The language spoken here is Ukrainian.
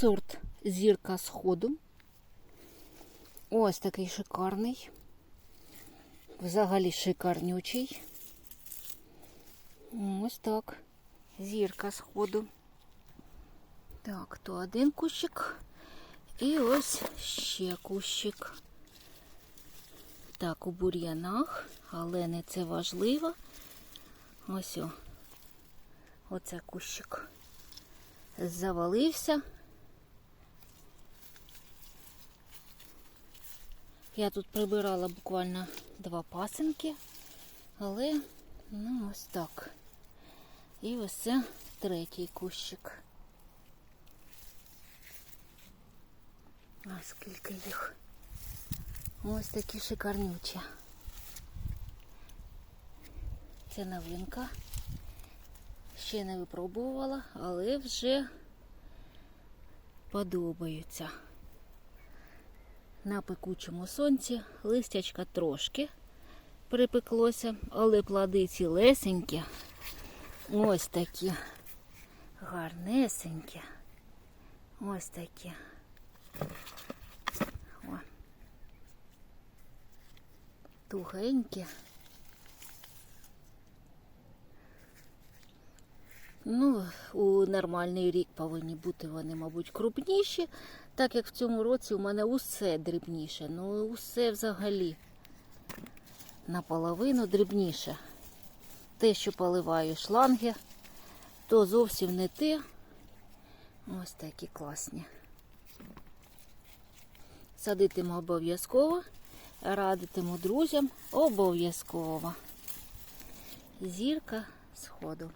Сорт зірка сходу. Ось такий шикарний. Взагалі шикарнючий. Ось так. Зірка сходу. Так, то один кущик. І ось ще кущик. Так, у бур'янах, але не це важливо. Ось о. Оце кущик завалився. Я тут прибирала буквально два пасинки, але ну ось так. І ось це третій кущик. А скільки їх? Ось такі шикарнючі. Це новинка. Ще не випробувала, але вже подобаються. На пекучому сонці листячка трошки припеклося, але плоди цілесенькі. Ось такі гарнесенькі. Ось такі. О. Тугенькі. Ну, у нормальний рік повинні бути вони, мабуть, крупніші, так як в цьому році у мене усе дрібніше. Ну, усе взагалі наполовину дрібніше. Те, що поливаю шланги, то зовсім не те. Ось такі класні. Садитиму обов'язково, радитиму друзям обов'язково. Зірка сходу.